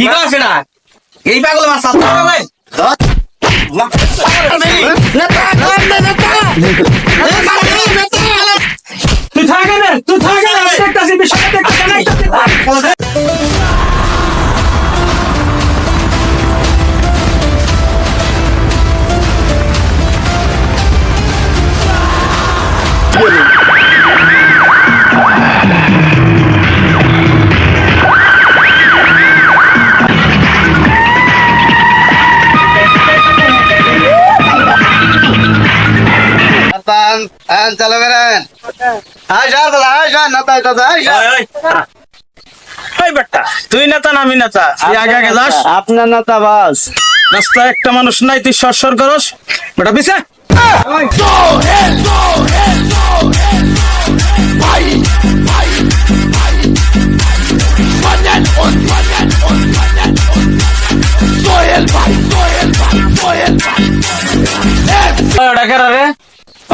কি কর সেটা? এই পাগল মাছ হবে তুই থাকে না তুই থাকে না দেখতাছি বিষয়টা দেখতাছি চলো বেরেন হাই যার দাদা হাই যার না তাই দাদা তুই নেতা না আমি নেতা? তুই আগে আগে যাস। আপনার নেতা বাস। রাস্তায় একটা মানুষ নাই তুই সর করস। বেটা পিছে।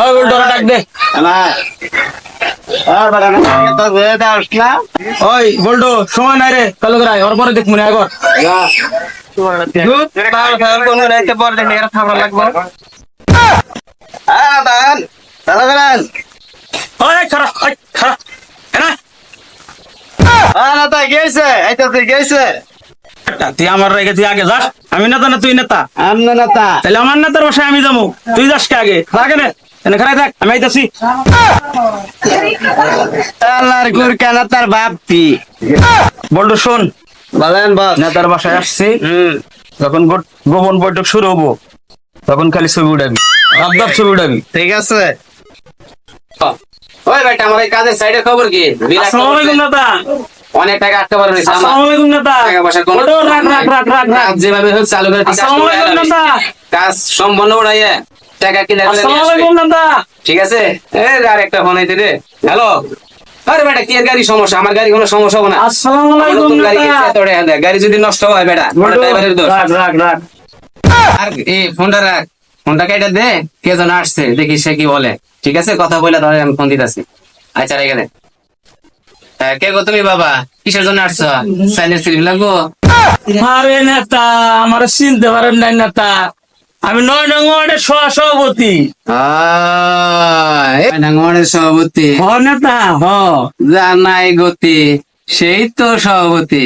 ওই ডাক দে। আর তো ওই বল্ডো সময় নাই রে কালো ওর পরে দেখ মনে আগর তুই আমার রেগে তুই আগে যাস। আমি নেতা না তুই নেতা? আপনার নেতা। তাহলে আমার নেতার বাসায় আমি যাব। তুই যাস কে আগে? থাকে না। এনে খারাই থাক আমি আইতাছি। আল্লাহর গুরকা নেতার বাপি? বল্ডু শোন। বলেন বস। নেতার বাসায় আসছি। যখন গোপন বৈঠক শুরু হব তখন খালি ছবি উঠাবি। আবদাব ছবি উঠাবি। ঠিক আছে। ওই বেটা আমার এই কাজের সাইডের খবর কি? আসসালামু আলাইকুম আছে। অনেক টাকা আটকে পারবে আসসালামু আলাইকুম নেতা। টাকা পয়সা কোনো রাখ রাখ রাখ রাখ রাখ। কাজ যেভাবে হোক চালু করে কাজ আসসালামু আলাইকুম যাবি। কাজ সম্পন্ন উড়াইয়া। টাকা কিনে ঠিক আছে? আর একটা ফোন আইতে রে হ্যালো? আরে বেটা কি গাড়ি সমস্যা? আমার গাড়ি কোনো সমস্যা হবে না। আসসালামু আলাইকুম গাড়ি যদি নষ্ট হয় বেটা ড্রাইভারের দোষ। রাখ রাখ রাখ আর এই ফোনটা রাখ। ফোনটা কেটে দে কে যেন আসছে দেখি সে কি বলে। ঠিক আছে? কথা বলে তাহলে আমি ফোন দিতেছি। আচ্ছা রেখে দে কে গো তুমি বাবা? কিসের জন্য আসছো? সাইলেন্স লাগবো? আরে নেতা আমার চিনতে পারেন নাই নেতা। আমি নয় নং ওয়ার্ডের সভাপতি। সভাপতি। হ নেতা হ। জানাই গতি সেই তো সভাপতি।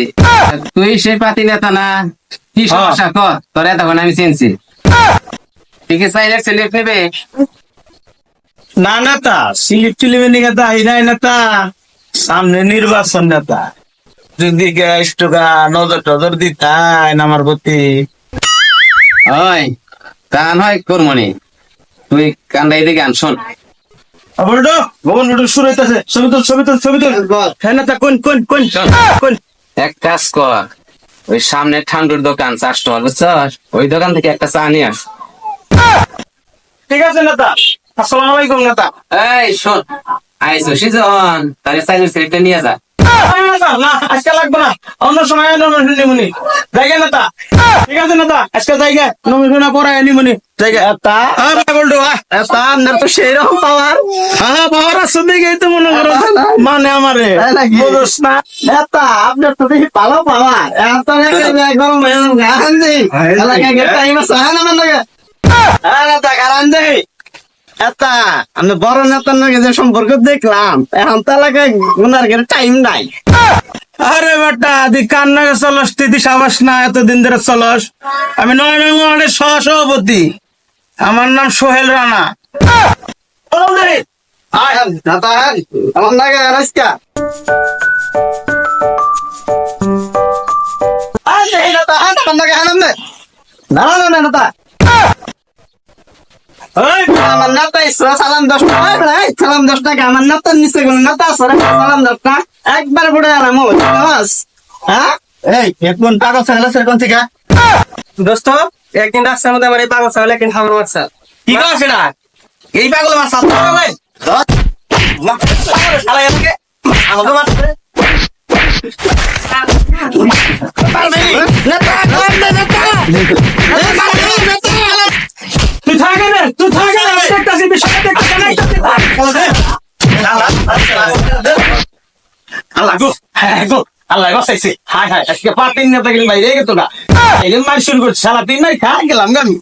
তুই সেই পাতি নেতা না? কি সমস্যা? কর তোর তখন আমি চিনছি। ঠিক আছে স্লিপ নেবে। না নেতা সিলিপ টিলিপে নিয়ে তাই নাই নেতা সামনে নির্বাচন নেতা। যদি গ্যাস টোকা নজর টজর দিতাই না আমার প্রতি। ওই। কান হয় কর্মনি তুই কান্দাই দিকে আন শোন। বলতো ভবন বলতো শুরু হইতাছে। ছবি তো ছবি তো ছবি তো হ্যাঁ কোন কোন কোন কোন? এক কাজ কর। ওই সামনে ঠান্ডুর দোকান চা স্টল বুঝছস? ওই দোকান থেকে একটা চা নিয়ে আস। ঠিক আছে নেতা। আসসালামু আলাইকুম নেতা। এই শোন। আইসো সিজন। তাহলে সাইলেন্স স্লিপটা নিয়ে যা। না আজকে লাগবে না। অন্য সময় নমিনেশন নিমুনি জায়গা নেতা। ঠিক আছে নেতা? আজকে জায়গা। নমিনেশন পরে নিমুনি জায়গা। তা? হ্যাঁ ভাই বলতো হ্যাঁ তা? আপনার তো সেই রকম পাওয়ার হ্যাঁ বাবার আসছে দেখেই তো মনে করো। মানে আমারে। তাই না। নেতা আপনার তো দেখি ভালো পাওয়ার এত একদম গান দিই টাইম আছে হ্যাঁ আমার লাগে হ্যাঁ নেতা গান দিই। এটা আমি বড় নেতার নাকি যে সম্পর্ক দেখলাম এখন তো এলাকায় টাইম নাই। আরে বেটা কান্না চলস তুই সাবাস না এতদিন ধরে চলস? আমি নয় নয় ওয়ার্ডের সহ সভাপতি আমার নাম সোহেল রানা। দে। আমার নাকি হ্যাঁ না না না ওই, আমার নাতা ইসরা সালাম দশ টাকা। সালাম দশ টাকা। আমার নাতার নিচে নাতা আছে রে? সালাম একবার বুড়ে আরাম হ্যাঁ? এই এখন পাগল কোন থেকে? দোস্ত, একদিন রাস্তার মধ্যে আমার এই পাগল ছাগল একদিন খাবার মারছে। কি কর সেটা এই পাগল শালা এলাকে আমাকে মারছে আল্লাহ গো হ্যাঁ গো, আল্লাহ গো চাইছি হাই হাই আজকে পাতিন না থাকলে বাইরে গেতো না এই মার শুরু সারা তিন নাই খা গেলাম গামি